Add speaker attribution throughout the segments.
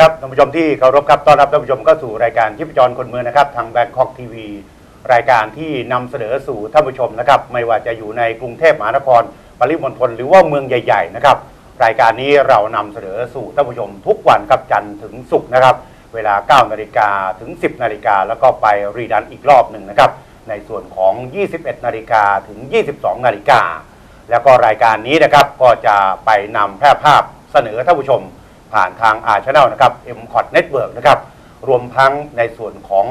Speaker 1: ครับท่านผู้ชมที่เคารพครับต้อนรับท่านผู้ชมเข้าสู่รายการชิพจรคนเมืองนะครับ ทางแบงคอกทีวีรายการที่นำเสนอสู่ท่านผู้ชมนะครับ ไม่ว่าจะอยู่ในกรุงเทพมหานครปริมณฑลหรือว่าเมืองใหญ่ ๆ นะครับ รายการนี้เรานำเสนอสู่ท่านผู้ชม ทุกวันครับจันทร์ถึงศุกร์นะครับ เวลา 9 นาฬิกาถึง 10 นาฬิกาแล้วก็ไปรีดันอีกรอบหนึ่งนะครับ ในส่วนของ 21 นาฬิกาถึง 22 นาฬิกาแล้วก็รายการนี้นะครับก็จะไปนำแพร่ภาพเสนอท่านผู้ชม ผ่านทางอาช n น l นะครับ m c o t Network นะครับ รวมทั้งในส่วนของ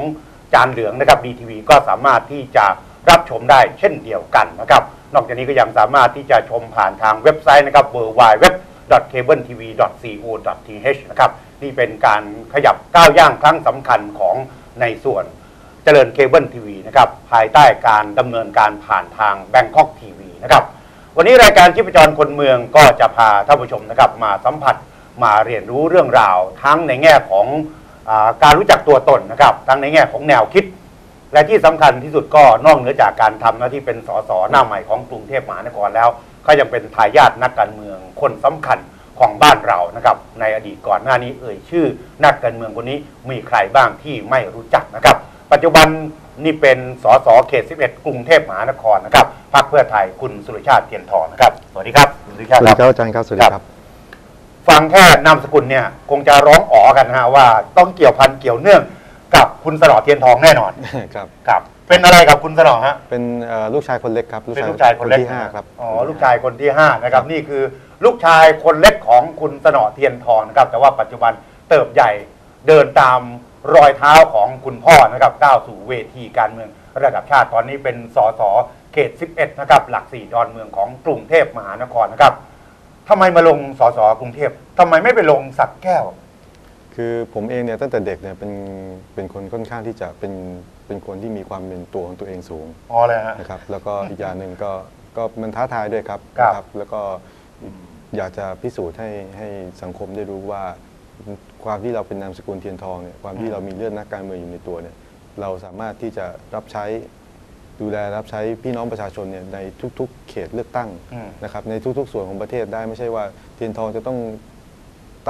Speaker 1: จานเหลืองนะครับ DTV ก็สามารถที่จะรับชมได้เช่นเดียวกันนะครับ นอกจากนี้ก็ยังสามารถที่จะชมผ่านทางเว็บไซต์นะครับ www.cabletv.co.th นะครับนี่เป็นการขยับก้าวย่างครั้งสำคัญของในส่วนเจริญเคเบิลทีวีนะครับภายใต้การดำเนินการผ่านทาง Bangkok TV นะครับวันนี้รายการชีพจรคนเมืองก็จะพาท่านผู้ชมนะครับมาสัมผัส มาเรียนรู้เรื่องราว ทั้งในแง่ของอาการรู้จักตัวตนนะครับ ทั้งในแง่ของแนวคิด และที่สำคัญที่สุดก็นอกเหนือจากการทำหน้าที่เป็นสสหน้าใหม่ของกรุงเทพมหานครแล้ว ก็ยังเป็นทายาทนักการเมืองคนสำคัญของบ้านเรานะครับ ในอดีตก่อนหน้านี้เอ่ยชื่อ นักการเมืองคนนี้มีใครบ้างที่ไม่รู้จักนะครับ ปัจจุบันนี่เป็นสสเขต 11 กรุงเทพมหานครนะครับพรรคเพื่อไทยคุณสุรชาติเทียนทองนะครับสวัสดีครับคุณสุรชาติ
Speaker 2: วัสดีครับอาจารย์ครับสวัสดีครับ
Speaker 1: ฟังแค่นามสกุลเนี่ยคงจะร้องอ๋อกันนะฮะว่าต้องเกี่ยวพันเกี่ยวเนื่องกับคุณสนอเทียนทองแน่นอน
Speaker 2: ครับ
Speaker 1: ครับเป็นอะไรกับคุณสนอฮะ
Speaker 2: เป็นเอ่อลูกชายคนเล็กครับ
Speaker 1: เป็นลูกชายคนเล็ก
Speaker 2: ที่ห้าครับ
Speaker 1: อ๋อลูกชายคนที่ห้านะครับนี่คือลูกชายคนเล็กของคุณสนอเทียนทองนะครับแต่ว่าปัจจุบันเติบใหญ่เดินตามรอยเท้าของคุณพ่อนะครับก้าวสู่เวทีการเมือง ระดับชาติตอนนี้เป็นสสเขต 11 นะครับ หลักสี่ดอนเมืองของกรุงเทพมหานครนะครับ ทำไมมาลงสสกรุงเทพทำไมไม่ไปลงสักแก้ว
Speaker 2: คือผมเองเนี่ยตั้งแต่เด็กเนี่ยเป็นเป็นคนค่อนข้างที่จะเป็นเป็นคนที่มีความเป็นตัวของตัวเองสูง
Speaker 1: อ๋อเลยฮะ
Speaker 2: นะครับแล้วก็อีกอย่างหนึ่งก็ก็มันท้าทายด้วยครับ
Speaker 1: ครับ
Speaker 2: นะแล้วก็อยากจะพิสูจน์ให้ให้สังคมได้รู้ว่า ความที่เราเป็นนามสกุลเทียนทองเนี่ยความที่เรามีเลือดนักการเมืองอยู่ในตัวเนี่ยเราสามารถที่จะรับใช้ ดูแลรับใช้พี่น้องประชาชนเนี่ยในทุก ๆ เขตเลือกตั้ง
Speaker 1: อืม
Speaker 2: นะครับในทุก ๆ ส่วนของประเทศได้ไม่ใช่ว่าเทียนทองจะต้อง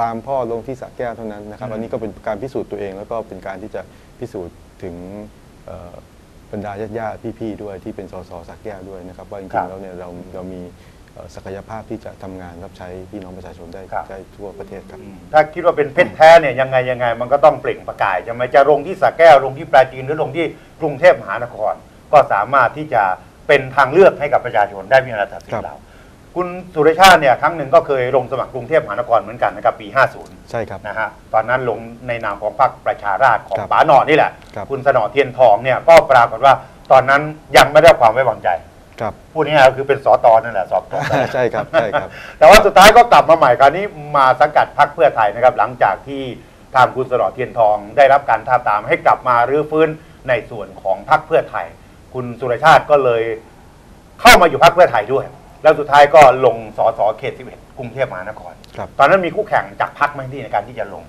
Speaker 2: ตามพ่อลงที่สระแก้วเท่านั้นนะครับ
Speaker 1: อืม
Speaker 2: อันนี้ก็เป็นการพิสูจน์ตัวเอง แล้วก็เป็นการที่จะพิสูจน์ถึงเอ่อบรรดาญาติๆพี่ๆด้วยที่เป็นสสสระแก้วด้วยนะครับว่าจ
Speaker 1: ครั
Speaker 2: ริ
Speaker 1: บ
Speaker 2: งๆแล้วเนี่ยเราเรามีเอ่อศักยภาพที่จะทำงานรับใช้พี่น้องประชาชนได้
Speaker 1: ครับ
Speaker 2: ได้ทั่วประเทศครับ
Speaker 1: ถ้าคิดว่าเป็นเพชรแท้เนี่ยยังไงยังไง มันก็ต้องเปล่งประกายจะไม่จะลงที่สระแก้วลงที่ปราจีนหรือลงที่กรุงเทพมหานคร ก็สามารถที่จะเป็นทางเลือกให้กับประชาชนได้มีเวลาตัดสิน
Speaker 2: ครับ
Speaker 1: เรา คุณสุรชาติเนี่ยครั้งหนึ่งก็เคยลงสมัครกรุงเทพมหานครเหมือนกันนะครับปี 50
Speaker 2: ใช่ครับ
Speaker 1: นะฮะตอนนั้นลงในนามของพรรคประชาราษฎร์ของ
Speaker 2: ครับ
Speaker 1: ป๋าหนอนี่แหละ
Speaker 2: ครับ
Speaker 1: ณสนอเทียนทองเนี่ยก็ปรากฏว่าตอนนั้นยังไม่ได้รับความไว้วางใจ
Speaker 2: ครับ
Speaker 1: พูดง่ายๆก็คือเป็นสอตอนั่นแหละสอบตก
Speaker 2: ใช่ครับใช่ครับ
Speaker 1: แต่ว่าสุดท้ายก็กลับมาใหม่คราวนี้มาสังกัดพรรคเพื่อไทยนะครับ หลังจากที่ทางคุณสนอเทียนทอง ได้รับการท้าบตามให้กลับมารื้อฟื้นในส่วนของพรรคเพื่อไทย คุณสุรชาติก็เลยเข้ามาอยู่พรรคเพื่อไทยด้วย แล้วสุดท้ายก็ลงสสเขต11กรุงเทพมหานคร
Speaker 2: ครับ
Speaker 1: ตอนนั้นมีคู่แข่งจากพรรคไหมที่ในการที่จะลง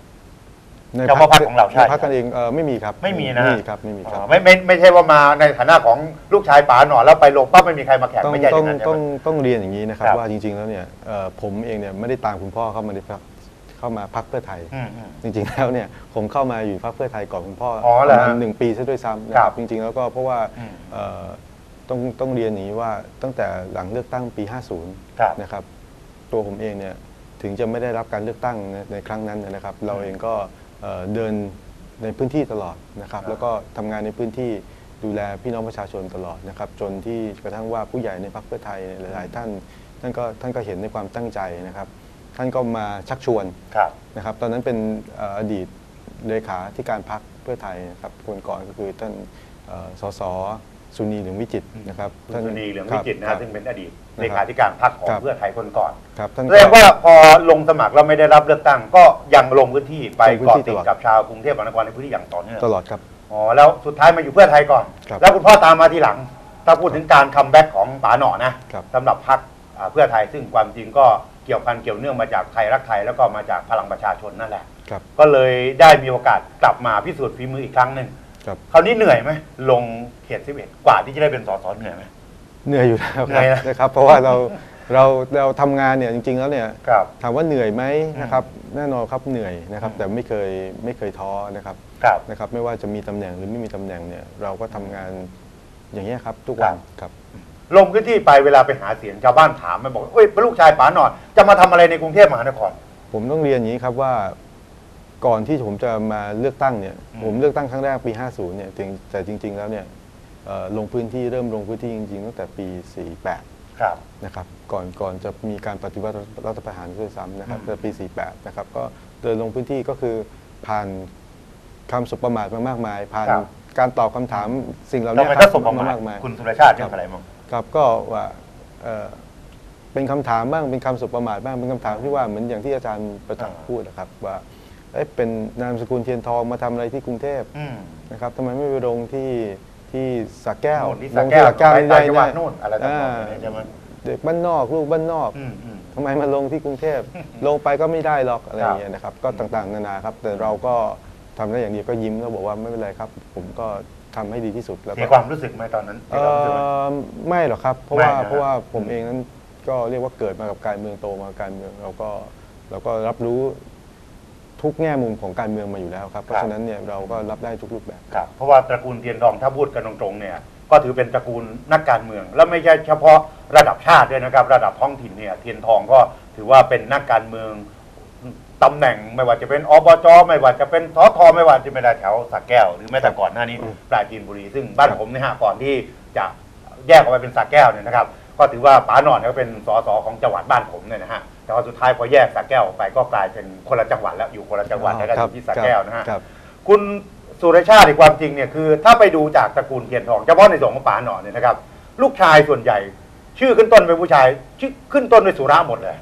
Speaker 2: ใน
Speaker 1: เฉพาะพรรคของเราใช่
Speaker 2: ในพรรคกันเองเอ่อไม่มีครับ
Speaker 1: ไม่มีนะ
Speaker 2: ไม่มีครับไม่มีครับ
Speaker 1: อ๋อไม่ไม่ไม่ใช่ว่ามาในฐานะของลูกชายป๋าหนอแล้วไปลงปั๊บไม่มีใครมาแข่ง
Speaker 2: ต้อง
Speaker 1: ไม่ใช่อ
Speaker 2: ต้
Speaker 1: ย่า
Speaker 2: อง
Speaker 1: งนั้นใช่
Speaker 2: ต้อง
Speaker 1: ไหม
Speaker 2: ต้องเรียนอย่างนี้นะครับ
Speaker 1: ครับ
Speaker 2: ว่าจริงๆแล้วเนี่ยเอ่อผมเองเนี่ยไม่ได้ตามคุณพ่อเข้ามาในพรรค เข้ามาพักเพื่อไทย
Speaker 1: อืมอืม
Speaker 2: จริงๆแล้วเนี่ยผมเข้ามาอยู่พรรคเพื่อไทยก่อนคุณพ่อ
Speaker 1: อ๋อเหร
Speaker 2: ป
Speaker 1: อ
Speaker 2: ระ
Speaker 1: ฮะ
Speaker 2: มาณหนึ่งปีซะด้วยซ้ำนะ
Speaker 1: ค
Speaker 2: ค
Speaker 1: รั
Speaker 2: รับบจริงๆแล้วก็เพราะว่า
Speaker 1: อืม
Speaker 2: เอ่อต้องต้องเรียนอย่างนี้ว่าตั้งแต่หลังเลือกตั้งปี
Speaker 1: ครับ
Speaker 2: 50นะครับตัวผมเองเนี่ยถึงจะไม่ได้รับการเลือกตั้งในในครั้งนั้นนะครับ เราเองก็เอ่อเดินในพื้นที่ตลอดนะครับ
Speaker 1: ครับ
Speaker 2: แล้วก็ทำงานในพื้นที่ดูแลพี่น้องประชาชนตลอดนะครับจนที่กระทั่งว่าผู้ใหญ่ในพรรคเพื่อไทยหลายๆท่านท่านก็ท่านก็เห็นในความตั้งใจนะครับ ท่านก็มาชักชวน
Speaker 1: ครับ
Speaker 2: นะครับ ตอนนั้นเป็นเอ่ออดีตเลขาที่การพักเพื่อไทยนะครับคนก่อนก็คือท่านเอ่อสสสุนีเหลืองวิจิตรนะครับ
Speaker 1: คุณสุนีเหลืองวิจิตรนะ
Speaker 2: ค
Speaker 1: ฮะ
Speaker 2: บ
Speaker 1: ซึ่งเป็นอดีต
Speaker 2: นะครับ
Speaker 1: เลขาธิการพรรคของ
Speaker 2: ครับ
Speaker 1: เพื่อไทยคนก่อน
Speaker 2: ครับท่าน
Speaker 1: แสดงว่าพอลงสมัครแล้วไม่ได้รับเลือกตั้งก็ยังลงพื้นที่ไป
Speaker 2: ลงพื้น
Speaker 1: เกาะ
Speaker 2: ที่
Speaker 1: ติด
Speaker 2: ตลอด
Speaker 1: กับชาวกรุงเทพมหานครในพื้นที่อย่างต่อเนื่อง
Speaker 2: ตลอดครับ
Speaker 1: อ๋อแล้วสุดท้ายมาอยู่เพื่อไทยก่อน
Speaker 2: ครับ
Speaker 1: แล้วคุณพ่อตามมาทีหลัง ถ้าพูดถึงการคัมแบ็กของป๋าหน่อนะครับ สำหรับพรรคอ่าเพื่อไทยซึ่งความจริงก็ เกี่ยวพันเกี่ยวเนื่องมาจากไทยรักไทยแล้วก็มาจากพลังประชาชนนั่นแหละ
Speaker 2: ครับ
Speaker 1: ก็เลยได้มีโอกาสกลับมาพิสูจน์ฝีมืออีกครั้งหนึ่ง
Speaker 2: ครับ
Speaker 1: คราวนี้เหนื่อยไหมลงเขต11กว่าที่จะได้เป็นสสเหนื่อยไหม
Speaker 2: เหนื่อยอยู่แล้วค
Speaker 1: เหนื่
Speaker 2: รับ
Speaker 1: อยนะ
Speaker 2: นะครับ เพราะว่าเราเราเราทำงานเนี่ยจริง ๆ แล้วเนี่ย
Speaker 1: ครับ
Speaker 2: ถามว่าเหนื่อยไหม
Speaker 1: อืม
Speaker 2: นะครับแน่นอนครับเหนื่อยนะครับ
Speaker 1: อืม
Speaker 2: แต่ไม่เคยไม่เคยท้อนะครับ
Speaker 1: ครับ
Speaker 2: นะครับ ไม่ว่าจะมีตำแหน่งหรือไม่มีตำแหน่งเนี่ยเราก็ทำงานอย่างนี้ยครับทุก
Speaker 1: ครั
Speaker 2: วัน
Speaker 1: บ
Speaker 2: ครับ
Speaker 1: ลงพื้นที่ไปเวลาไปหาเสียงชาวบ้านถามมันบอกเอ้ยเป็นลูกชายป๋าหนอนจะมาทำอะไรในกรุงเทพมหานคร
Speaker 2: ผมต้องเรียนอย่างนี้ครับว่าก่อนที่ผมจะมาเลือกตั้งเนี่ย
Speaker 1: อืม
Speaker 2: ผมเลือกตั้งครั้งแรกปี 50 เนี่ยถึงแต่จริง ๆ แล้วเนี่ยเอ่อลงพื้นที่เริ่มลงพื้นที่จริง ๆ ตั้งแต่ปี 48
Speaker 1: ครับ
Speaker 2: นะครับก่อนก่อนจะมีการปฏิวัติรัฐประหารด้วยซ้ำนะครับ
Speaker 1: อืม
Speaker 2: แต่ปี 48 นะครับก็เดินลงพื้นที่ก็คือผ่านคำสบประมาทมามากมาย ผ่านการตอบคำถามสิ่งเหล่า
Speaker 1: เรา
Speaker 2: นี้
Speaker 1: ไม่
Speaker 2: ค
Speaker 1: ถ้า
Speaker 2: รับ
Speaker 1: สมประมาท
Speaker 2: มากมาย
Speaker 1: คุณสุรชาติเรื่องอะไรมั้ง
Speaker 2: ครับก็ว่าเอ่อเป็นคำถามบ้างเป็นคำสบประมาทบ้างเป็นคำถามที่ว่าเหมือนอย่างที่อาจารย์ประจักษ์
Speaker 1: อ่า
Speaker 2: พูดนะครับว่าเอ๊ะเป็นนามสกุลเทียนทองมาทำอะไรที่กรุงเทพ
Speaker 1: อืม
Speaker 2: นะครับทำไมไม่ไปลงที่ที่สระแก้ว
Speaker 1: โน่นที่สระแก้ว
Speaker 2: ลงที่สระแก้ว
Speaker 1: ไป
Speaker 2: นี่
Speaker 1: ต่าง
Speaker 2: ได้
Speaker 1: จังหวัด
Speaker 2: ได้
Speaker 1: นู่นอะไรต่างๆ
Speaker 2: อ่า
Speaker 1: เนี่ยใช่ไหม
Speaker 2: เด็กบ้านนอกลูกบ้านนอก
Speaker 1: อืมอืม
Speaker 2: ทำไมมาลงที่กรุงเทพลงไปก็ไม่ได้หรอกอะไรอย่างเงี้ยนะครับ ก็ต่างๆ นานาครับ แต่เราก็ทำได้อย่างเดียวก็ยิ้มแล้วบอกว่าไม่เป็นไรครับ ผมก็ ทำให้ดีที่สุดแล้ว
Speaker 1: เสี
Speaker 2: ก็
Speaker 1: ยความรู้สึกไหมตอนนั้น
Speaker 2: เอ
Speaker 1: เสียความรู้สึกไหม
Speaker 2: อไม่หรอกครับ เพราะว่า
Speaker 1: ไม่นะ
Speaker 2: เพราะว่าผมเองนั้นก็เรียกว่าเกิดมากับการเมืองโตมากับการเมืองเราก็เราก็รับรู้ทุกแง่มุมของการเมืองมาอยู่แล้วครับ เพราะฉะนั้นเนี่ยเราก็รับได้ทุกรูปแบบ
Speaker 1: ครับเพราะว่าตระกูลเทียนทองถ้าพูดกันตรงๆเนี่ยก็ถือเป็นตระกูลนักการเมือง แล้วไม่ใช่เฉพาะระดับชาติด้วยนะครับ ระดับท้องถิ่นเนี่ยเทียนทองก็ถือว่าเป็นนักการเมือง ตำแหน่งไม่ว่าจะเป็นอบจไม่ว่าจะเป็นสทไม่ว่าจะเป็นแถวสักแก้ว หรือแม้แต่ก่อนหน้านี้
Speaker 2: อืม
Speaker 1: ปราจีนบุรีซึ่งบ้าน
Speaker 2: ครับ
Speaker 1: ผมเนี่ยฮะก่อนที่จะแยกออกไปเป็นสักแก้วเนี่ยนะครับก็ถือว่าป๋าหนอนก็เป็นสสของจังหวัดบ้านผมเนี่ยนะฮะแต่ว่าสุดท้ายพอแยกสักแก้วออกไปก็กลายเป็นคนละจังหวัดแล้วอยู่คนละจังหวัดแล้วก็อยู่ที่สักแก้วนะฮะ
Speaker 2: ครับ
Speaker 1: คุณสุรชาติในความจริงเนี่ยคือ ถ้าไปดูจากตระกูลเทียนทองเฉพาะในส่วนของป๋าหนอนเนี่ยนะครับ ลูกชายส่วนใหญ่ ชื่อขึ้นต้นเป็นผู้ชายชื่อขึ้นต้นด้วยสุระหมดเลย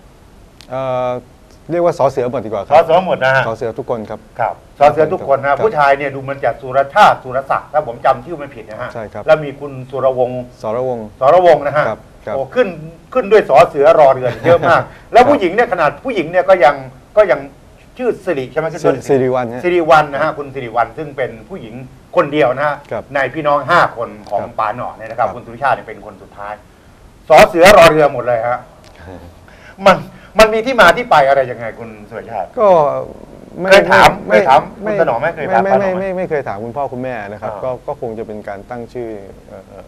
Speaker 2: เอ่อเรียกว่าสอเสือหมดดีกว่าค
Speaker 1: สอ
Speaker 2: รับ
Speaker 1: สอหมดนะฮะ
Speaker 2: สอเสือทุกคนครับ
Speaker 1: ครับสอเสือทุกคน
Speaker 2: ครั
Speaker 1: นะ
Speaker 2: บ
Speaker 1: ผู้ชายเนี่ยดูมันจะสุรชาติสุรศักดิ์ถ้าผมจำชื่อไม่ผิดนะฮะ
Speaker 2: ใช่ครับ
Speaker 1: แล้วมีคุณสุรวงศ์
Speaker 2: สรวงศ์
Speaker 1: สรวงศ์นะฮะ
Speaker 2: ครับครับ
Speaker 1: โอ้ขึ้นขึ้นด้วยสอเสือรอเรือนเยอะมาก แล้วผู้หญิงเนี่ยขนาดผู้หญิงเนี่ยก็ยังก็ยังชื่อสิริใช่ไหมขึ้น
Speaker 2: สิ
Speaker 1: ต้นด้วย
Speaker 2: สิริวัลฮะ
Speaker 1: สิริวัลนะฮะคุณสิริวัลซึ่งเป็นผู้หญิงคนเดียวนะฮะ
Speaker 2: ครับ
Speaker 1: ในพี่น้องห้าคนของ
Speaker 2: ครับ
Speaker 1: ปาหนอเนี่ยนะครับ
Speaker 2: ครับ
Speaker 1: คุณสุริชาติเนี่ยเป็นคนสุดท้ายสอเสือรอเรือหมดเลยฮะมัน มันมีที่มาที่ไปอะไรยังไงคุณสุริชาติ
Speaker 2: ก็ไเค
Speaker 1: ยถามเคยถามคุณสนอไหมเคยถาม
Speaker 2: ไม่
Speaker 1: ป้าหนอ
Speaker 2: ไม่
Speaker 1: ไหม
Speaker 2: ไม่ไม่เคยถามคุณพ่อคุณแม่นะครับ
Speaker 1: อ่า
Speaker 2: ก็ก็คงจะเป็นการตั้งชื่อเอ่อเอ่อ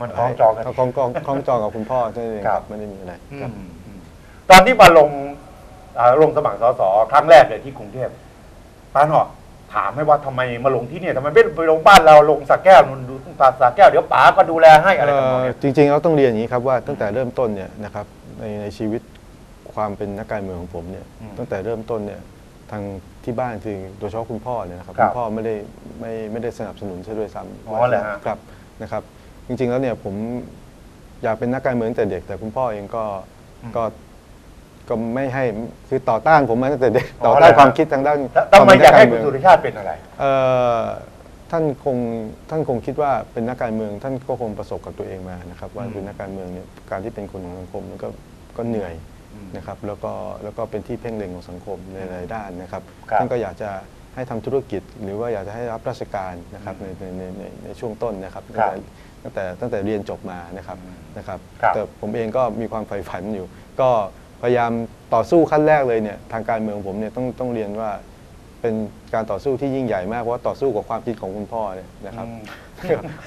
Speaker 1: มันคล้องจองกัน
Speaker 2: คล้องจองคล้องจองกับคุณพ่อใช่ไหมค
Speaker 1: ครั
Speaker 2: รับบไม่ได้มีอะไร
Speaker 1: อื
Speaker 2: ครับ
Speaker 1: มอืมตอนที่มาลงอ่าลงสมัครสสครั้งแรกเลยที่กรุงเทพป้าหนอถามไหมว่าทำไมมาลงที่เนี่ยทำไมไม่ไปลงบ้านเราลงสักแก้วนุ่นดูตาสักแก้วเดี๋ยวป๋าก็ดูแลให้อะไรกันหมดเนี่ย
Speaker 2: เอ่อจริงๆเราต้องเรียนอย่างนี้ครับว่าตั้งแต่เริ่มต้นเนี่ยนะครับในในชีวิต ความเป็นนักการเมืองของผมเนี่ย
Speaker 1: อืม
Speaker 2: ตั้งแต่เริ่มต้นเนี่ยทางที่บ้านคือโดยเฉพาะคุณพ่อเนี่ยนะครับ
Speaker 1: ครับ
Speaker 2: คุณพ่อไม่ได้ไม่ไม่ได้สนับสนุนซะด้วยซ้ำ
Speaker 1: อ๋อเหรอฮะ
Speaker 2: ครับนะครับ จริง ๆแล้วเนี่ยผมอยากเป็นนักการเมืองตั้งแต่เด็ก แต่คุณพ่อเองก็
Speaker 1: อืม
Speaker 2: ก็ก็ไม่ให้คือต่อต้านผมมาตั้งแต่เด็ก
Speaker 1: อ๋อ
Speaker 2: ต่อต้าน
Speaker 1: เหรอฮะ
Speaker 2: ความคิดทางด้าน
Speaker 1: แล้วทำไมอยากให้คุณ
Speaker 2: ว
Speaker 1: สุ
Speaker 2: มเป็นนักรเมือง
Speaker 1: ริชาติเป็นอะไร
Speaker 2: เอ่อท่านคงท่านคงคิดว่าเป็นนักการเมือง ท่านก็คงประสบกับตัวเองมานะครับ ว่า
Speaker 1: อืม
Speaker 2: เป็นนักการเมืองเนี่ยการที่เป็นคนของสังคมมันก็ก็เหนื่อย
Speaker 1: อืม
Speaker 2: นะครับแล้วก็แล้วก็เป็นที่เพ่งเล็งของสังคมในหลายด้านนะครับ
Speaker 1: ครับ
Speaker 2: ท่านก็อยากจะให้ทำธุรกิจ หรือว่าอยากจะให้รับราชการนะครับในในในในในช่วงต้นนะครับตั้งแต่ตั้งแต่ตั้งแต่เรียนจบมานะครับ
Speaker 1: อืม
Speaker 2: นะครับ
Speaker 1: ครับ
Speaker 2: แต่ผมเองก็มีความใฝ่ฝันอยู่ ก็พยายามต่อสู้ขั้นแรกเลยเนี่ยทางการเมืองผมเนี่ยต้องต้องเรียนว่า เป็นการต่อสู้ที่ยิ่งใหญ่มากเพราะว่าต่อสู้กับความคิดของคุณพ่อเนี่ยนะครับ
Speaker 1: อืม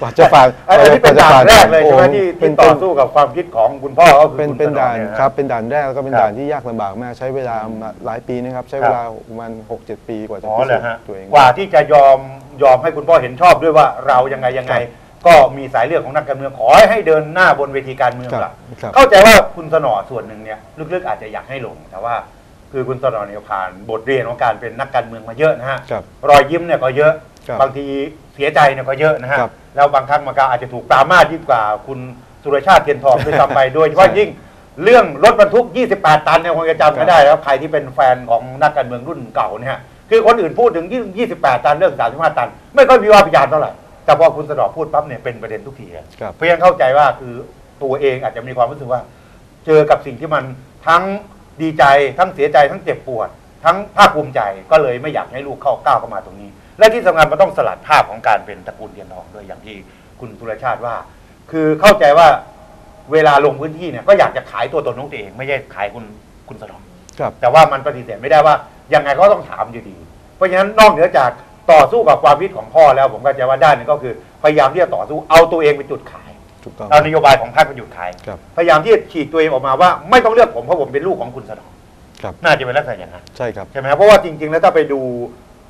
Speaker 2: กว่าจะผ่าน
Speaker 1: อันนี้เป็นด่านแรกเลยใช่ไหมที่
Speaker 2: เป็
Speaker 1: ที่
Speaker 2: น
Speaker 1: ต่อ
Speaker 2: เป็น
Speaker 1: สู้กับความคิดของคุณพ่อก็คือ
Speaker 2: เป็น
Speaker 1: คุณ
Speaker 2: เป็น
Speaker 1: สอ
Speaker 2: ด่าน
Speaker 1: ยะ
Speaker 2: ครับเป็นด่านแรกแล้วก็เป็น
Speaker 1: ครับ
Speaker 2: ด่านที่ยากลำบากมากใช้เวลามาหลายปีนะครับ ใช้เวลาประมาณหกเจ็ดปีกว่าจะ
Speaker 1: อ๋อ
Speaker 2: พิ
Speaker 1: เหร
Speaker 2: สู
Speaker 1: อ
Speaker 2: จ
Speaker 1: ฮะ
Speaker 2: น์ตัวเอง
Speaker 1: กว่าที่จะยอมยอมให้คุณพ่อเห็นชอบด้วยว่าเรายังไงยังไง
Speaker 2: ครับ
Speaker 1: ก็มีสายเลือดของนักการเมืองขอให้เดินหน้าบนเวทีการเมือง
Speaker 2: ครับ
Speaker 1: ล่ะ
Speaker 2: ครับ
Speaker 1: เข้าใจว่าคุณสนอส่วนหนึ่งเนี่ยลึกๆอาจจะอยากให้ลงแต่ว่า คือคุณสนอเนี่ยผ่านบทเรียนของการเป็นนักการเมืองมาเยอะนะฮะ
Speaker 2: ครับ
Speaker 1: รอยยิ้มเนี่ยก็เยอะ
Speaker 2: ครับ
Speaker 1: บางทีเสียใจเนี่ยก็เยอะนะฮะ
Speaker 2: ครับ
Speaker 1: แล้วบางครั้งมันก็อาจจะถูกปรามาสยิ่งกว่า คุณสุรชาติเทียนทองด้วยซ้ำไป โดยเฉพาะ
Speaker 2: ใช่
Speaker 1: ยิ่งเรื่องรถบรรทุก 28 ตันเนี่ยคงจะจำไม่ได้แล้วใครที่เป็นแฟนของนักการเมืองรุ่นเก่าเนี่ยฮะคือคนอื่นพูดถึง 28 ตันเรื่อง 35 ตัน ไม่ค่อยมีว่าพยานเท่าไหร่แต่พอคุณสนอพูดปั๊บเนี่ยเป็นประเด็นทุกทีอะ
Speaker 2: ครับ
Speaker 1: เพียงเข้าใจว่าคือตัวเองอาจจะมีความรู้สึกว่า เจอกับสิ่งที่มันทั้ง ดีใจทั้งเสียใจทั้งเจ็บปวด ทั้งภาคภูมิใจก็เลยไม่อยากให้ลูกเข้าก้าวเข้ามาตรงนี้ และที่สำคัญมันต้องสลัดภาพของการเป็นตระกูลเทียนทองด้วยอย่างที่คุณสุรชาติว่า คือเข้าใจว่าเวลาลงพื้นที่เนี่ยก็อยากจะขายตัวตนของตัวเอง ไม่ใช่ขายคุณคุณสนอง
Speaker 2: ครับ
Speaker 1: แต่ว่ามันปฏิเสธไม่ได้ว่ายังไงก็ต้องถามอยู่ดี เพราะฉะนั้นนอกเหนือจากต่อสู้กับความคิดของพ่อแล้ว ผมก็จะว่าด้านหนึงก็คือพยายามที่จะต่อสู้เอาตัวเองเป็นจุดขาย
Speaker 2: ถูกต้อง
Speaker 1: เอานโยบายของพรรคเป็นจุดขาย
Speaker 2: ครับ
Speaker 1: พยายามที่จะฉีกตัวเองออกมาว่า ไม่ต้องเลือกผมเพราะผมเป็นลูกของคุณสนอง
Speaker 2: ครับ
Speaker 1: น่าจะเป็นลักษณะอย่างนั้น
Speaker 2: ใช่ครับ
Speaker 1: ใช่ไหมครับเพราะว่าจริง ๆ แล้วถ้าไปดู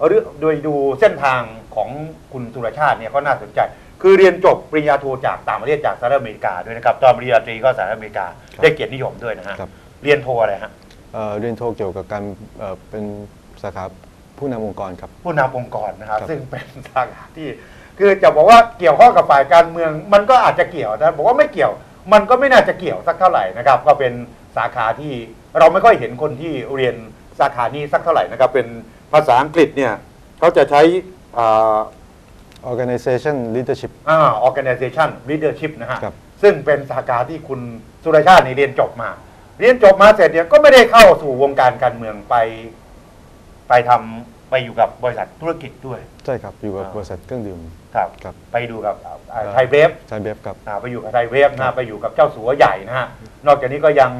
Speaker 1: เรื่องโดยดูเส้นทางของคุณสุรชาติเนี่ยก็น่าสนใจ คือเรียนจบปริญญาโทจากต่างประเทศจากสหรัฐอเมริกาด้วยนะครับตอนปริญญาตรีก็สหรัฐอเมริกา
Speaker 2: ครับ
Speaker 1: ได้เกียรตินิยมด้วยนะฮะ
Speaker 2: ครับ
Speaker 1: เรียนโทอะไรฮะ
Speaker 2: เอ่อเรียนโทเกี่ยวกับการเอ่อเป็นสาขาผู้นำองค์กรครับ
Speaker 1: ผู้นำองค์กรนะครับ
Speaker 2: ครับ
Speaker 1: ซึ่งเป็นสาขาที่ คือจะบอกว่าเกี่ยวข้องกับฝ่ายการเมือง มันก็อาจจะเกี่ยวนะบอกว่าไม่เกี่ยว มันก็ไม่น่าจะเกี่ยวสักเท่าไหร่นะครับ ก็เป็นสาขาที่เราไม่ค่อยเห็นคนที่เรียนสาขานี้สักเท่าไหร่นะครับ เป็นภาษาอังกฤษเนี่ยเขาจะใช้อ่า
Speaker 2: organization leadership
Speaker 1: อ่า organization leadership นะฮะ
Speaker 2: ครับ
Speaker 1: ซึ่งเป็นสาขาที่คุณสุรชาตินี่เรียนจบมา เรียนจบมาเสร็จเนี่ยก็ไม่ได้เข้าสู่วงการการเมืองไป ไปทำ ไปอยู่กับบริษัทธุรกิจด้วย
Speaker 2: ใช่ครับ อยู่กับ
Speaker 1: อ่า
Speaker 2: บริษัทเครื่องดื่ม
Speaker 1: ครับ
Speaker 2: ครับ
Speaker 1: ไปดูกับอ่า
Speaker 2: ครับ
Speaker 1: ไทยเบฟ
Speaker 2: ใช่เบฟครับ
Speaker 1: อ่าไปอยู่กับไทยเวฟนะฮะไปอยู่กับเจ้าสัวใหญ่นะฮะนอกจากนี้ก็ยัง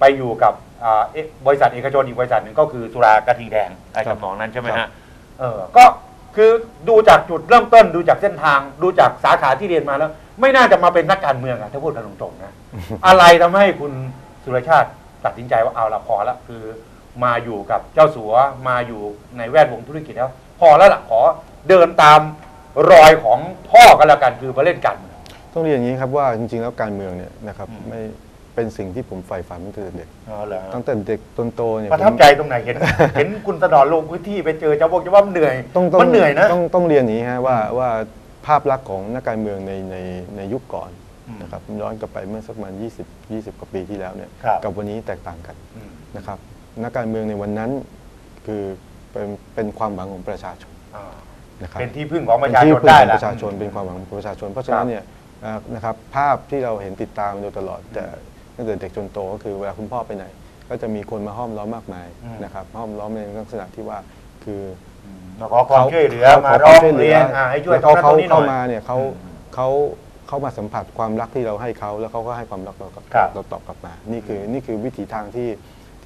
Speaker 1: ไปอยู่กับอ่าเอ๊ะบริษัทเอกชนอีกบริษัทหนึ่งก็คือสุรากระทิงแดงไอ้
Speaker 2: ครับ
Speaker 1: จำนองนั้นใช่ไหม
Speaker 2: ครั
Speaker 1: ฮะ
Speaker 2: บ
Speaker 1: เออก็คือดูจากจุดเริ่มต้นดูจากเส้นทาง ดูจากสาขาที่เรียนมาแล้ว ไม่น่าจะมาเป็นนักการเมืองอะถ้าพูดกันตรงๆนะ อะไรทำให้คุณสุรชาติตัดสินใจว่าเอาละพอละคือ มาอยู่กับเจ้าสัวมาอยู่ในแวดวงธุรกิจแล้ว พอแล้วล่ะขอเดินตามรอยของพ่อกันแล้วกันคือมาเล่นการเมือง
Speaker 2: ต้องเรียนอย่างนี้ครับว่าจริงๆแล้วการเมืองเนี่ยนะครับ
Speaker 1: อืม
Speaker 2: ไม่เป็นสิ่งที่ผมใฝ่ฝันตั้งแต่เด็ก
Speaker 1: อ๋อเหรอฮะ
Speaker 2: ตั้งแต่เด็กจนโตเนี่ย
Speaker 1: ประทับ
Speaker 2: ผม
Speaker 1: ใจตรงไหนเห็น เห็นคุณสนอลงพื้นที่ไปเจอเจ้าบอกจะว่ามันเหนื่อย
Speaker 2: ต้องต้อง
Speaker 1: มันเหนื่อยนะ
Speaker 2: ต้องต้องเรียนอย่างนี้ฮะว่าว่าภาพลักษณ์ของนักการเมืองในในในยุคก่อน
Speaker 1: อืม
Speaker 2: นะครับย้อนกลับไปเมื่อสักประมาณ20 20 กว่าปีที่แล้วเนี่ย
Speaker 1: ครับ
Speaker 2: กับวันนี้แตกต่างกัน
Speaker 1: อืม
Speaker 2: นะครับ นักการเมืองในวันนั้น คือเป็นเป็นความหวังของประชาชน
Speaker 1: อ่า
Speaker 2: นะครับ
Speaker 1: เป็นที่พึ่งของประชา
Speaker 2: เป็น
Speaker 1: ช
Speaker 2: ที่
Speaker 1: น
Speaker 2: พึ่ง
Speaker 1: ได้
Speaker 2: ของ
Speaker 1: แหละ
Speaker 2: ประชาชนเป็นความหวังของประชาชน เพราะฉะนั้นเนี่ยอ่านะครับภาพที่เราเห็นติดตามมาโดยตลอดแต่ตั้งแต่เด็กจนโตก็คือเวลาคุณพ่อไปไหน ก็จะมีคนมาห้อมล้อมมากมาย
Speaker 1: อืม
Speaker 2: นะครับห้อมล้อมในลักษณะที่ว่าคือ
Speaker 1: มาขอความช่วยเหลือ
Speaker 2: ข
Speaker 1: มา
Speaker 2: ข
Speaker 1: ร้อง
Speaker 2: ช่วยหลื
Speaker 1: เรียนอ่าให้ช่วย
Speaker 2: แล้วเขา
Speaker 1: ตรงนั้น
Speaker 2: เขา
Speaker 1: ตรงนี้หน่
Speaker 2: เข้า
Speaker 1: อย
Speaker 2: มาเนี่ยเขา
Speaker 1: อืม
Speaker 2: เขาเขามาสัมผัสความรักที่เราให้เขาแล้วเขาก็ให้ความรักเรากลับ
Speaker 1: ครับ
Speaker 2: เราตอบกลับมา นี่คือนี่คือวิถีทางที่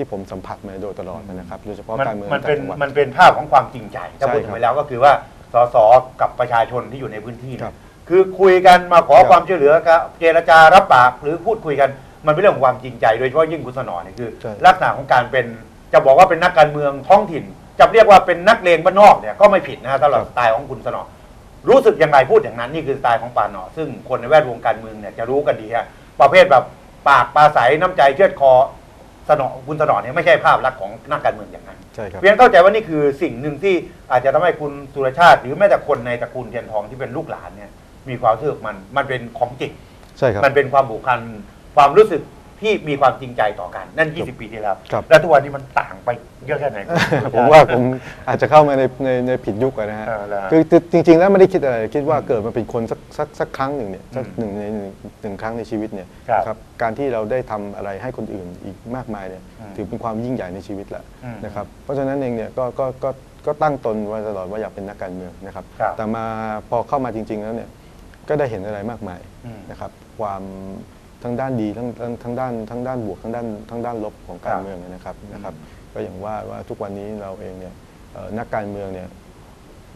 Speaker 2: ที่ผมสัมผัสมาโดยตลอดนะครับโดยเฉพาะ
Speaker 1: มัน
Speaker 2: การเมือง
Speaker 1: มันเป็น
Speaker 2: ต่างจังหวัด
Speaker 1: มันเป็นภาพของความจริงใจถ้า
Speaker 2: ใช่
Speaker 1: พูดถึ
Speaker 2: ครั
Speaker 1: ง
Speaker 2: บ
Speaker 1: ไปแล้วก็คือว่าสสกับประชาชนที่อยู่ในพื้นที่เนี่ย
Speaker 2: ครับ
Speaker 1: คือคุยกันมาขอ
Speaker 2: ครับ
Speaker 1: ความช่วยเหลือครับเจรจารับปากหรือพูดคุยกันมันเป็นเรื่องของความจริงใจ โดยเฉพาะยิ่งคุณสนอเนี่ยคือ
Speaker 2: ใช่
Speaker 1: ลักษณะของการเป็นจะบอกว่าเป็นนักการเมืองท้องถิ่น จะเรียกว่าเป็นนักเลงบ้านนอกเนี่ยก็ไม่ผิดนะฮะสำหรับ
Speaker 2: ครับ
Speaker 1: สไตล์ของคุณสนอ รู้สึกอย่างไรพูดอย่างนั้นนี่คือสไตล์ของปานหนอซึ่งคนในแวดวงการเมืองเนี่ยจะรู้กันดีฮะประเภทแบบปากปลาใสน้ำใจเชือดคอ สนอคุณสนอเนี่ยไม่ใช่ภาพลักษณ์ของนักการเมืองอย่างนั้น
Speaker 2: ใช่ครับ
Speaker 1: เพียงเข้าใจว่านี่คือสิ่งหนึ่งที่อาจจะทำให้คุณสุรชาติ หรือแม้แต่คนในตระกูลเทียนทองที่เป็นลูกหลานเนี่ยมีความรู้สึกมันมันเป็นของจริง
Speaker 2: ใช่ครับ
Speaker 1: มันเป็นความผูกพันความรู้สึก ที่มีความจริงใจต่อกันนั่น 20 ปีที่แล้ว
Speaker 2: ครับ
Speaker 1: แล้วทุกวันนี้มันต่างไปเยอะแค่ไหน
Speaker 2: ผมว่าผมอาจจะเข้ามาในในในผิดยุคอะนะฮะ
Speaker 1: เออแล้ว
Speaker 2: คือจริง ๆ แล้วไม่ได้คิดอะไรคิดว่าเกิดมาเป็นคนสักสักสักครั้งหนึ่งเนี่ยสัก
Speaker 1: อืม
Speaker 2: หนึ่งในหนึ่งหนึ่งครั้งในชีวิตเนี่ย
Speaker 1: ครับ
Speaker 2: นะครับการที่เราได้ทำอะไรให้คนอื่นอีกมากมายเนี่ย
Speaker 1: อืม
Speaker 2: ถือเป็นความยิ่งใหญ่ในชีวิตแล้ว
Speaker 1: อืม
Speaker 2: นะครับเพราะฉะนั้นเองเนี่ยก็ก็ก็ก็ตั้งตนไว้ตลอดว่าอยากเป็นนักการเมืองนะครับ
Speaker 1: ครับ
Speaker 2: แต่มาพอเข้ามาจริง ๆ แล้วเนี่ยก็ได้เห็นอะไรมากมาย
Speaker 1: อืม
Speaker 2: นะครับความ ทั้งด้านดีทั้งทั้งทั้งด้านทั้งด้านบวกทั้งด้านทั้งด้านลบของการเมืองนะครับนะครับ ก็อย่างว่าว่าทุกวันนี้เราเองเนี่ยเอ่อนักการเมืองเนี่ย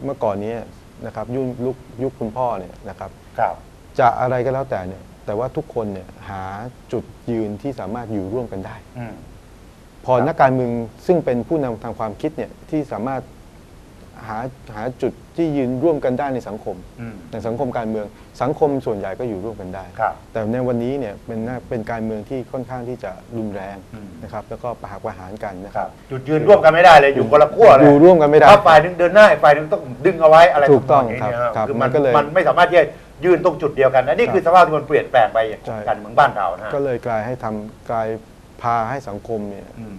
Speaker 2: เมื่อก่อนนี้นะครับยุคยุคยุคคุณพ่อเนี่ยนะครับ
Speaker 1: ครับ
Speaker 2: จะอะไรก็แล้วแต่เนี่ยแต่ว่าทุกคนเนี่ยหาจุดยืนที่สามารถอยู่ร่วมกันได้
Speaker 1: อืม
Speaker 2: พอ
Speaker 1: ครับ
Speaker 2: นักการเมืองซึ่งเป็นผู้นำทางความคิดเนี่ยที่สามารถ หาหาจุดที่ยืนร่วมกันได้ในสังคม
Speaker 1: อืม
Speaker 2: ในสังคมการเมือง สังคมส่วนใหญ่ก็อยู่ร่วมกันได้
Speaker 1: ครับ
Speaker 2: แต่ในวันนี้เนี่ยเป็นหน้าเป็นการเมืองที่ค่อนข้างที่จะรุนแรง
Speaker 1: อืม
Speaker 2: นะครับแล้วก็ประหักประหารกันนะ
Speaker 1: ค
Speaker 2: ค
Speaker 1: รั
Speaker 2: รั
Speaker 1: บบจุดยืนร่วมกันไม่ได้เลยอยู่คนละขั้วเลย
Speaker 2: อยู่ร่วมกันไม่ได้
Speaker 1: ถ้าฝ่ายหนึ่งเดินหน้าอีกฝ่ายหนึ่งต้องดึงเอาไว้อะไร
Speaker 2: ถูกต้อง
Speaker 1: ทำนนี้
Speaker 2: ครับ
Speaker 1: เนี่ย
Speaker 2: ครับ
Speaker 1: คือ
Speaker 2: มั
Speaker 1: มัน
Speaker 2: นก็เลย
Speaker 1: มันไม่สามารถที่จะยืนตรงจุดเดียวกันนะนี่คือสภาพที่มันเปลี่ยนแปลงไปอย่าง
Speaker 2: ใช่
Speaker 1: การเมืองบ้านเรานะฮะ
Speaker 2: ก็เลยกลายให้ทำกลายพาให้สังคมเนี่ย
Speaker 1: อืม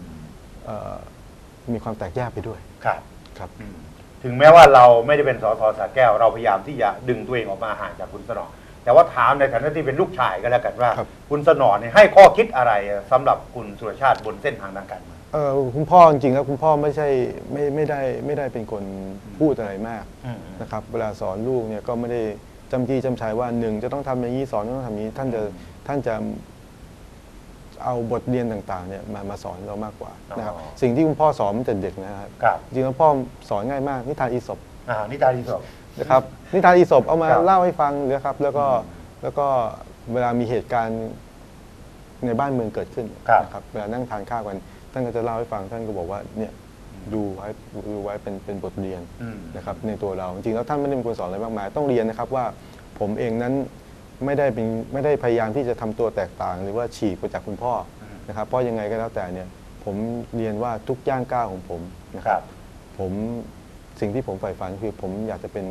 Speaker 2: เอ่อมีความแตกแยกไปด้วย
Speaker 1: ครับ
Speaker 2: ครับ
Speaker 1: อืม ถึงแม้ว่าเราไม่ได้เป็นสสสาแก้ว เราพยายามที่จะดึงตัวเองออกมาห่างจากคุณสนอแต่ว่าถามในฐานะที่เป็นลูกชายก็แล้วกันว่า
Speaker 2: ครับ
Speaker 1: คุณสนอเนี่ยให้ข้อคิดอะไรสำหรับคุณสุรชาติบนเส้นทางทางการเมือง
Speaker 2: เอ่อคุณพ่อจริงๆแล้วคุณพ่อไม่ใช่ไม่ไม่ได้ไม่ได้เป็นคนพูดอะไรมาก
Speaker 1: อืม
Speaker 2: นะครับเวลาสอนลูกเนี่ยก็ไม่ได้จำที่จำชัยว่าหนึ่งจะต้องทำอย่างนี้สองต้องทำอย่างนี้ท่านจะท่านจะ เอาบทเรียนต่างๆเนี่ยมามาสอนเรามากกว่านะครับ
Speaker 1: อ๋อ
Speaker 2: สิ่งที่คุณพ่อสอนตั้งแต่เด็กนะครับ
Speaker 1: ครับ
Speaker 2: จริงๆแล้วพ่อสอนง่ายมากนิทานอีสป
Speaker 1: อ่านิทานอีสป
Speaker 2: นะครับนิทานอีสปเอามา
Speaker 1: ครับ
Speaker 2: เล่าให้ฟังเลยครับ แล้วก็
Speaker 1: อืม
Speaker 2: แล้วก็เวลามีเหตุการณ์ในบ้านเมืองเกิดขึ้น
Speaker 1: ครับ
Speaker 2: นะครับเวลานั่งทานข้าวกันท่านก็จะเล่าให้ฟังท่านก็บอกว่าเนี่ยดูไว้ดูไว้เป็นเป็นบทเรียน
Speaker 1: อืม
Speaker 2: นะครับในตัวเราจริงๆแล้วท่านไม่ได้เป็นคนสอนอะไรมากมายต้องเรียนนะครับว่าผมเองนั้น ไม่ได้เป็นไม่ได้พยายามที่จะทำตัวแตกต่าง หรือว่าฉีกไปจากคุณพ่ออ
Speaker 1: ม
Speaker 2: นะครับเพราะยังไงก็แล้วแต่เนี่ยผมเรียนว่าทุกย่างก้าวของผมนะค
Speaker 1: ครั
Speaker 2: รับ บ ผมสิ่งที่ผมใฝ่ฝันคือผมอยากจะเป็น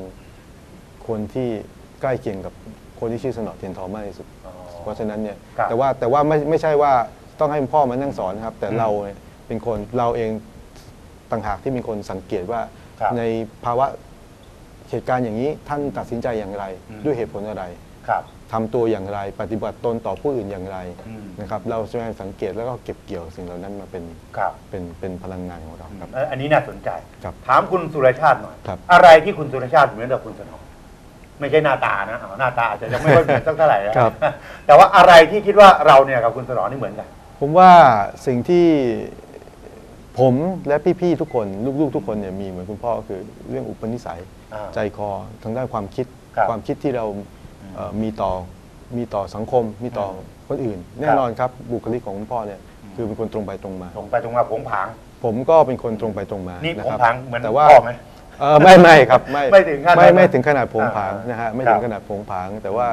Speaker 2: คนที่ใกล้เคียงกับคนที่ชื่อสนอเทียนทองมากที่สุด
Speaker 1: อ๋อ
Speaker 2: เพราะฉะนั้นเนี่ย
Speaker 1: ครับ
Speaker 2: แต่ว่าแต่ว่าไม่ไม่ใช่ว่าต้องให้พ่อมานั่งสอนนะครับ แต่
Speaker 1: อืม
Speaker 2: เราเนี่ยเป็นคนเราเองต่างหากที่เป็นคนสังเกตว่า
Speaker 1: ครับ
Speaker 2: ในภาวะเหตุการณ์อย่างนี้ท่านตัดสินใจอย่างไร
Speaker 1: อืม
Speaker 2: ด้วยเหตุผลอะไร
Speaker 1: ครับ
Speaker 2: ทำตัวอย่างไร ปฏิบัติตนต่อผู้อื่นอย่างไร
Speaker 1: อืม
Speaker 2: นะครับเราจะสังเกตแล้วก็เก็บเกี่ยวสิ่งเหล่านั้นมาเป็น
Speaker 1: ครับ
Speaker 2: เป็นเป็นพลังงานของเราครับ
Speaker 1: เอ่ออันนี้น่าสนใจ
Speaker 2: ครับ
Speaker 1: ถามคุณสุรชาติหน่อย
Speaker 2: ครับ
Speaker 1: อะไรที่คุณสุรชาติเหมือนกับคุณสนองไม่ใช่หน้าตานะเอาหน้าตาอาจจะยังไม่ค่อยเหมือนสักเท่าไหร่นะ ครับ แต่ว่าอะไรที่คิดว่าเราเนี่ยกับคุณสนองนี่เหมือนกัน
Speaker 2: ผมว่าสิ่งที่ผมและพี่ๆทุกคนลูกๆทุกคนเนี่ยมีเหมือนคุณพ่อก็คือเรื่องอุปนิสัย
Speaker 1: อ่า
Speaker 2: ใจคอทางด้านความคิด
Speaker 1: ครับ
Speaker 2: ความคิดที่เราเอ่อ มีต่อมีต่อสังคม มีต่อคนอื่น แน่นอนครับบุคลิกของคุณพ่อเนี่ยคือเป็นคนตรงไปตรงมา
Speaker 1: ตรงไปตรงมาผงผาง
Speaker 2: ผมก็เป็นคนตรงไปตรงมา
Speaker 1: นี่
Speaker 2: นะ
Speaker 1: ผง
Speaker 2: ครับ
Speaker 1: ผางเหมือน
Speaker 2: แต่ว่า
Speaker 1: พ่อไหม
Speaker 2: เออไม่ไม่ครับไม่
Speaker 1: ไม่ถึงขั้น
Speaker 2: ไม่
Speaker 1: นั้น
Speaker 2: ไม่ถึงขนาดผงผาง
Speaker 1: อ่าน
Speaker 2: นะฮะไม่
Speaker 1: ครับ
Speaker 2: ถึงขนาดผงผางแต่ว่า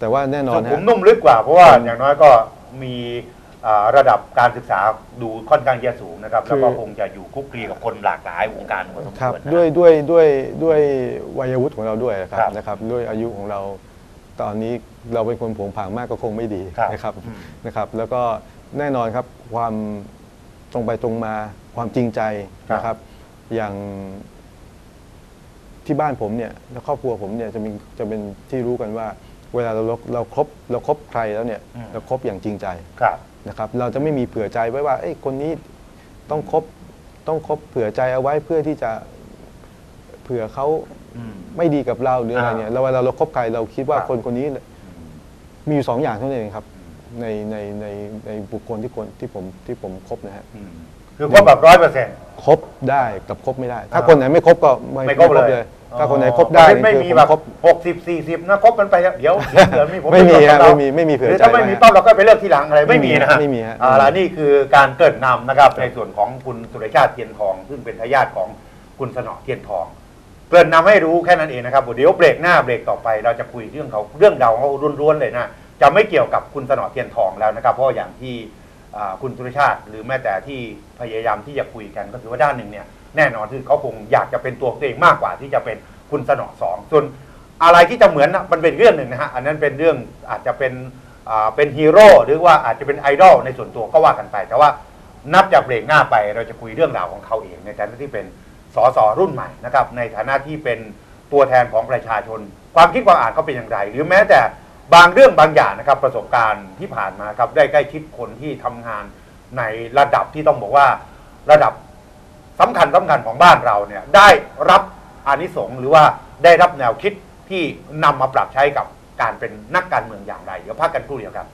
Speaker 2: แต่ว่าแน่นอ
Speaker 1: สุ
Speaker 2: น
Speaker 1: ขุม
Speaker 2: ฮะ
Speaker 1: นุ่มลึกกว่าเพราะว่า
Speaker 2: อืม
Speaker 1: อย่างน้อยก็มีอ่าระดับการศึกษาดูค่อนข้างจะสูงนะครับ แล้วก็
Speaker 2: คือ
Speaker 1: คงจะอยู่คุกคลีกับคนหลากหลายวงการพอสม
Speaker 2: ครับ
Speaker 1: ควรนะ
Speaker 2: ด้วยด้วยด้วยด้วยวัยวุฒิของเราด้วยนะครั
Speaker 1: ครับบ
Speaker 2: นะครับ ด้วยอายุของเรา ตอนนี้เราเป็นคนผงผางมากก็คงไม่ดี
Speaker 1: ครับ
Speaker 2: นะครับ
Speaker 1: อืม
Speaker 2: นะครับ แล้วก็แน่นอนครับความตรงไปตรงมาความจริงใจ
Speaker 1: ครับ
Speaker 2: นะครับ อย่างที่บ้านผมเนี่ยและครอบครัวผมเนี่ยจะมีจะเป็นที่รู้กันว่า เวลาเราเราครบเราครบใครแล้วเนี่ยเราครบอย่างจริงใจ
Speaker 1: ครับ
Speaker 2: นะครับเราจะไม่มีเผื่อใจไว้ว่าเอ้ยคนนี้ต้องคบต้องคบเผื่อใจเอาไว้เพื่อที่จะ เผื่อเขา
Speaker 1: อืม
Speaker 2: ไม่ดีกับเราหรืออะไรเนี่ยเราเวลาเราคบใครเราคิดว่า
Speaker 1: ครับ
Speaker 2: คนคนนี้มีอยู่สองอย่างเท่านั้นเองครับ ในในในในบุคคลที่คนที่ผมที่ผมคบนะฮะ
Speaker 1: อืมคือครบแบบร้อยเปอร์เซ็นต์
Speaker 2: คบได้กับคบไม่ได้ ถ้า
Speaker 1: อ่า
Speaker 2: คนไหนไม่คบก็ไม่
Speaker 1: ไม่ครบเลย
Speaker 2: ถ้าคนไหนคบได้
Speaker 1: ไม่
Speaker 2: นี่
Speaker 1: ไม่
Speaker 2: คือ
Speaker 1: มี
Speaker 2: ผม
Speaker 1: แบบ
Speaker 2: คบ
Speaker 1: หกสิบสี่สิบนะคบกันไปเดี๋ยวเดี๋ยวเดี๋ยวมีผม
Speaker 2: ไม่มี
Speaker 1: ป
Speaker 2: ฮะ
Speaker 1: เรา
Speaker 2: ไม่มีไม่มีเผื่อ
Speaker 1: หรือ
Speaker 2: ใจ
Speaker 1: ถ้าไม่มี
Speaker 2: ว้
Speaker 1: ต้นเราก็ไปเลือกที่หลังอะไรไม่มีนะฮะ
Speaker 2: ไม่มีฮะ
Speaker 1: อ่าแล้วนี่คือการเกริดนำนะครับในส่วนของคุณสุรชาติเทียนทอง ซึ่งเป็นทายาทของคุณสนอเทียนทอง เกรินนำให้รู้แค่นั้นเองนะครับเดี๋ยวเบรกหน้าเบรกต่อไป เราจะคุยเรื่องเขาเรื่องราวของเขาล้วนๆเลยนะจะไม่เกี่ยวกับคุณสนอเทียนทองแล้วนะครับ เพราะอย่างที่คุณสุรชาติหรือแม้แต่ที่พยายามที่จะคุยกันก็คือว่าด้านหนึ่งเนี่ยแน่นอนคือเขาคงอยากจะเป็นตัวตัวเองมากกว่าที่จะเป็นคุณสนอสองส่วนอะไรที่จะเหมือนมันเป็นเรื่องหนึ่งนะฮะอันนั้นเป็นเรื่องอาจจะเป็นเป็นฮีโร่หรือว่าอาจจะเป็นไอดอลในส่วนตัวก็ว่ากันไป แต่ว่านับจากเบรกหน้าไปเราจะคุยเรื่องราวของเขาเองในฐานะที่เป็น สสรุ่นใหม่นะครับในฐานะที่เป็นตัวแทนของประชาชน ความคิดความอ่านเขาเป็นอย่างไร หรือแม้แต่บางเรื่องบางอย่างนะครับประสบการณ์ที่ผ่านมาครับได้ใกล้ชิดคนที่ทำงานในระดับที่ต้องบอกว่าระดับสำคัญสำคัญของบ้านเราเนี่ยได้รับอานิสงส์หรือว่าได้รับแนวคิดที่นำมาปรับใช้กับการเป็นนักการเมืองอย่างไรเดี๋ยวพักกันครู่เดียวครับ